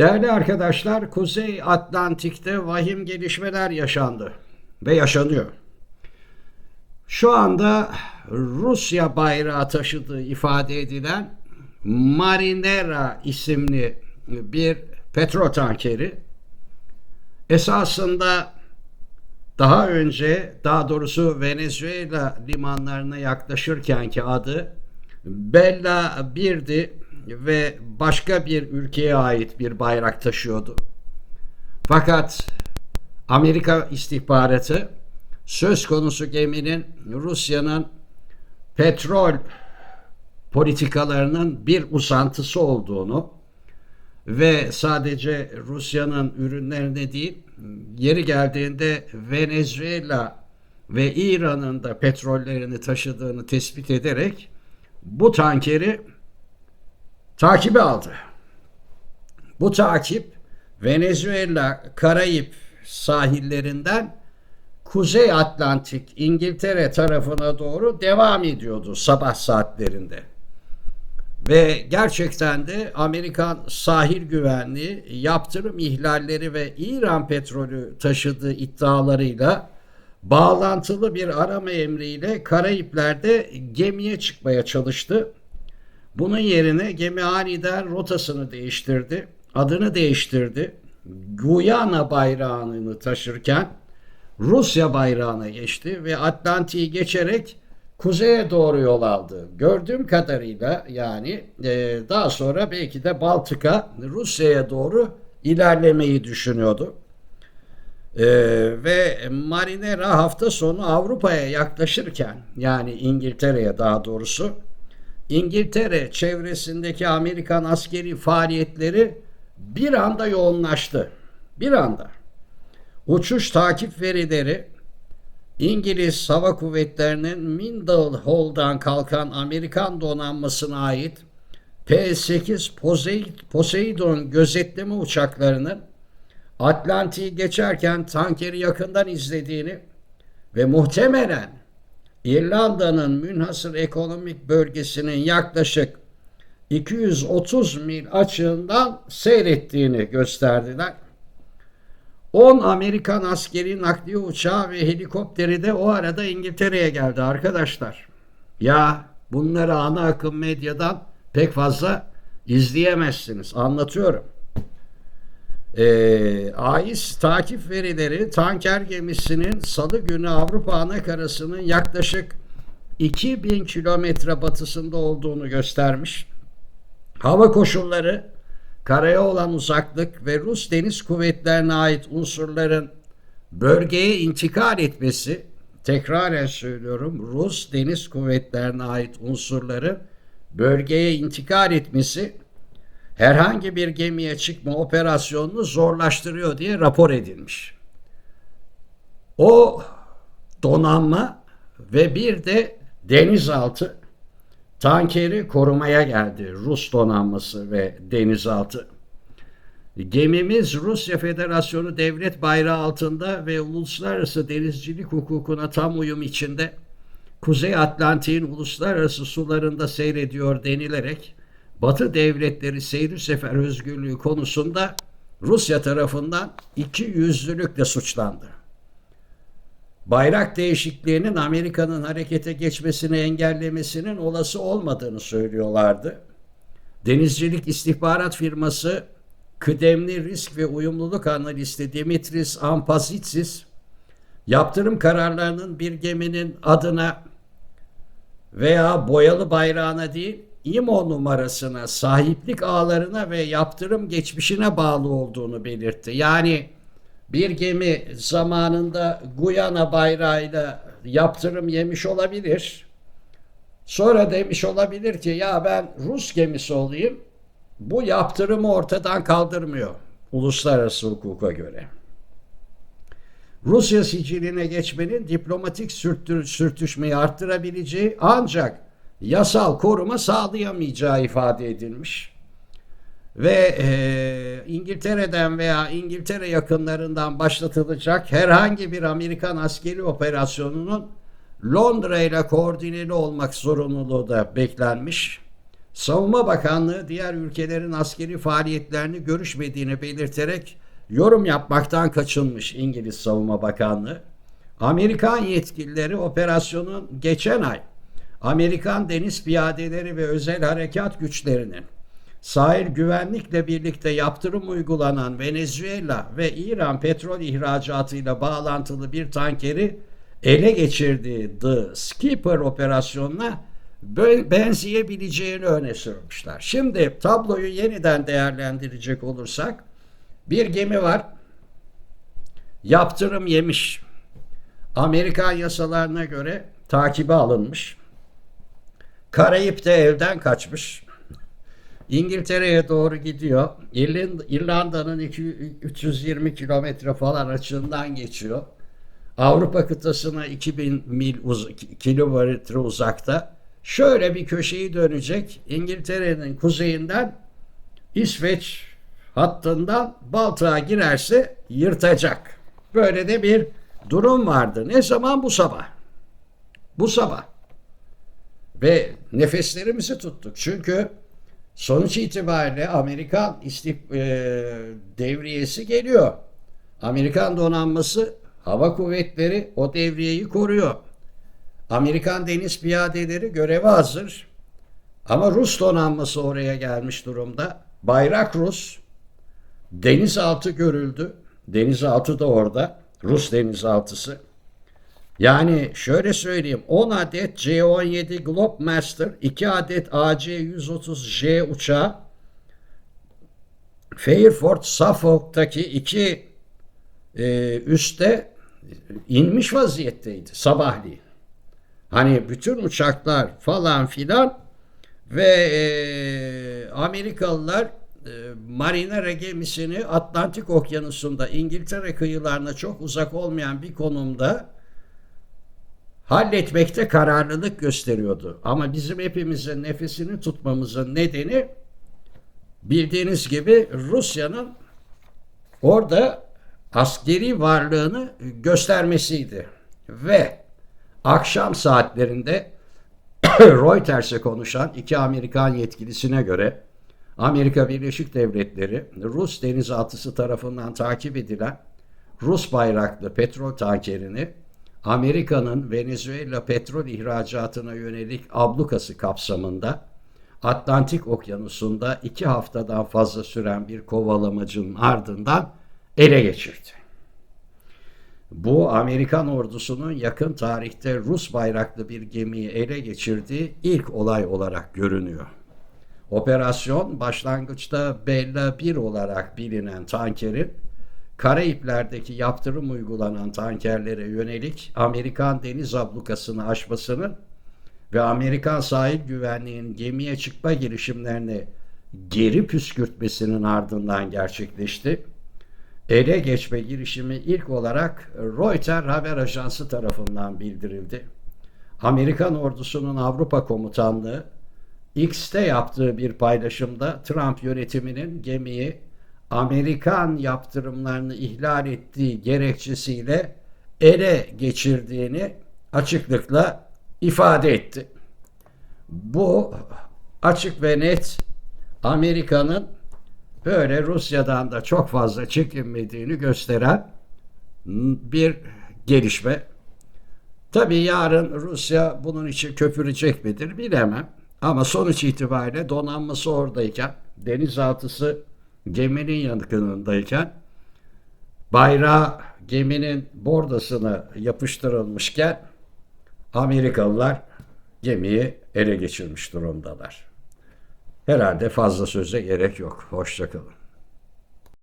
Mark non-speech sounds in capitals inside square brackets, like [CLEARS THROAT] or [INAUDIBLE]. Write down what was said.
Değerli arkadaşlar, Kuzey Atlantik'te vahim gelişmeler yaşandı ve yaşanıyor. Şu anda Rusya bayrağı taşıdığı ifade edilen Marinera isimli bir petrol tankeri esasında daha önce daha doğrusu Venezuela limanlarına yaklaşırkenki adı Bella 1'di ve başka bir ülkeye ait bir bayrak taşıyordu. Fakat Amerika istihbaratı söz konusu geminin Rusya'nın petrol politikalarının bir uzantısı olduğunu ve sadece Rusya'nın ürünlerine değil yeri geldiğinde Venezuela ve İran'ın da petrollerini taşıdığını tespit ederek bu tankeri takibi aldı. Bu takip Venezuela, Karayip sahillerinden Kuzey Atlantik, İngiltere tarafına doğru devam ediyordu sabah saatlerinde. Ve gerçekten de Amerikan sahil güvenliği yaptırım ihlalleri ve İran petrolü taşıdığı iddialarıyla bağlantılı bir arama emriyle Karayipler'de gemiye çıkmaya çalıştı. Bunun yerine gemi aniden rotasını değiştirdi, adını değiştirdi. Guyana bayrağını taşırken Rusya bayrağına geçti ve Atlantik'i geçerek kuzeye doğru yol aldı. Gördüğüm kadarıyla yani e, daha sonra belki de Baltık'a Rusya'ya doğru ilerlemeyi düşünüyordu. E, ve Marinera hafta sonu Avrupa'ya yaklaşırken yani İngiltere'ye daha doğrusu İngiltere çevresindeki Amerikan askeri faaliyetleri bir anda yoğunlaştı. Bir anda. Uçuş takip verileri İngiliz Hava Kuvvetleri'nin Mindle Hall'dan kalkan Amerikan donanmasına ait P-8 Poseidon gözetleme uçaklarının Atlantik'i geçerken tankeri yakından izlediğini ve muhtemelen İrlanda'nın münhasır ekonomik bölgesinin yaklaşık 230 mil açığından seyrettiğini gösterdiler. 10 Amerikan askeri nakliye uçağı ve helikopteri de o arada İngiltere'ye geldi arkadaşlar. Ya bunları ana akım medyadan pek fazla izleyemezsiniz. Anlatıyorum. Ee, AİS takip verileri tanker gemisinin salı günü Avrupa anakarasının yaklaşık 2000 kilometre batısında olduğunu göstermiş. Hava koşulları karaya olan uzaklık ve Rus deniz kuvvetlerine ait unsurların bölgeye intikal etmesi, tekraren söylüyorum, Rus deniz kuvvetlerine ait unsurların bölgeye intikal etmesi herhangi bir gemiye çıkma operasyonunu zorlaştırıyor diye rapor edilmiş. O donanma ve bir de denizaltı tankeri korumaya geldi Rus donanması ve denizaltı. Gemimiz Rusya Federasyonu devlet bayrağı altında ve uluslararası denizcilik hukukuna tam uyum içinde Kuzey Atlantik'in uluslararası sularında seyrediyor denilerek Batı devletleri seyri sefer özgürlüğü konusunda Rusya tarafından iki yüzlülükle suçlandı. Bayrak değişikliğinin Amerika'nın harekete geçmesini engellemesinin olası olmadığını söylüyorlardı. Denizcilik istihbarat firması kıdemli risk ve uyumluluk analisti Dimitris Ampasitsis yaptırım kararlarının bir geminin adına veya boyalı bayrağına değil İMO numarasına, sahiplik ağlarına ve yaptırım geçmişine bağlı olduğunu belirtti. Yani bir gemi zamanında Guyana bayrağıyla yaptırım yemiş olabilir. Sonra demiş olabilir ki ya ben Rus gemisi olayım. Bu yaptırımı ortadan kaldırmıyor uluslararası hukuka göre. Rusya siciline geçmenin diplomatik sürtüşmeyi arttırabileceği ancak yasal koruma sağlayamayacağı ifade edilmiş. Ve e, İngiltere'den veya İngiltere yakınlarından başlatılacak herhangi bir Amerikan askeri operasyonunun Londra ile koordineli olmak zorunluluğu da beklenmiş. Savunma Bakanlığı diğer ülkelerin askeri faaliyetlerini görüşmediğini belirterek yorum yapmaktan kaçınmış İngiliz Savunma Bakanlığı. Amerikan yetkilileri operasyonun geçen ay Amerikan deniz piyadeleri ve özel harekat güçlerinin sahil güvenlikle birlikte yaptırım uygulanan Venezuela ve İran petrol ihracatıyla bağlantılı bir tankeri ele geçirdiği The Skipper operasyonuna benzeyebileceğini öne sürmüşler. Şimdi tabloyu yeniden değerlendirecek olursak bir gemi var. Yaptırım yemiş. Amerikan yasalarına göre takibe alınmış. Karayip'te evden kaçmış. İngiltere'ye doğru gidiyor. İrlanda'nın 320 kilometre falan açığından geçiyor. Avrupa kıtasına 2000 mil uz kilometre uzakta. Şöyle bir köşeyi dönecek. İngiltere'nin kuzeyinden İsveç hattından Baltık'a girerse yırtacak. Böyle de bir durum vardı. Ne zaman? Bu sabah. Bu sabah. Ve nefeslerimizi tuttuk. Çünkü sonuç itibariyle Amerikan istih e, devriyesi geliyor. Amerikan donanması hava kuvvetleri o devriyeyi koruyor. Amerikan deniz piyadeleri göreve hazır. Ama Rus donanması oraya gelmiş durumda. Bayrak Rus. Denizaltı görüldü. Denizaltı da orada. Rus denizaltısı. Yani şöyle söyleyeyim 10 adet C-17 Globemaster, 2 adet AC-130J uçağı, Fairford Suffolk'taki iki e, üste inmiş vaziyetteydi sabahleyin. Hani bütün uçaklar falan filan ve e, Amerikalılar e, Marinere gemisini Atlantik Okyanusu'nda İngiltere kıyılarına çok uzak olmayan bir konumda halletmekte kararlılık gösteriyordu. Ama bizim hepimizin nefesini tutmamızın nedeni bildiğiniz gibi Rusya'nın orada askeri varlığını göstermesiydi. Ve akşam saatlerinde [CLEARS THROAT] Reuters'e konuşan iki Amerikan yetkilisine göre Amerika Birleşik Devletleri Rus denizaltısı tarafından takip edilen Rus bayraklı petrol tankerini Amerika'nın Venezuela petrol ihracatına yönelik ablukası kapsamında Atlantik Okyanusu'nda iki haftadan fazla süren bir kovalamacının ardından ele geçirdi. Bu Amerikan ordusunun yakın tarihte Rus bayraklı bir gemiyi ele geçirdiği ilk olay olarak görünüyor. Operasyon başlangıçta Bella 1 olarak bilinen tankerin Karayipler'deki yaptırım uygulanan tankerlere yönelik Amerikan deniz ablukasını aşmasının ve Amerikan sahil güvenliğinin gemiye çıkma girişimlerini geri püskürtmesinin ardından gerçekleşti. Ele geçme girişimi ilk olarak Reuters haber ajansı tarafından bildirildi. Amerikan ordusunun Avrupa komutanlığı X'te yaptığı bir paylaşımda Trump yönetiminin gemiyi Amerikan yaptırımlarını ihlal ettiği gerekçesiyle ele geçirdiğini açıklıkla ifade etti. Bu açık ve net Amerika'nın böyle Rusya'dan da çok fazla çekinmediğini gösteren bir gelişme. Tabii yarın Rusya bunun için köpürecek midir bilemem. Ama sonuç itibariyle donanması oradayken denizaltısı geminin yakınındayken bayrağı geminin bordasına yapıştırılmışken Amerikalılar gemiyi ele geçirmiş durumdalar. Herhalde fazla söze gerek yok. Hoşçakalın.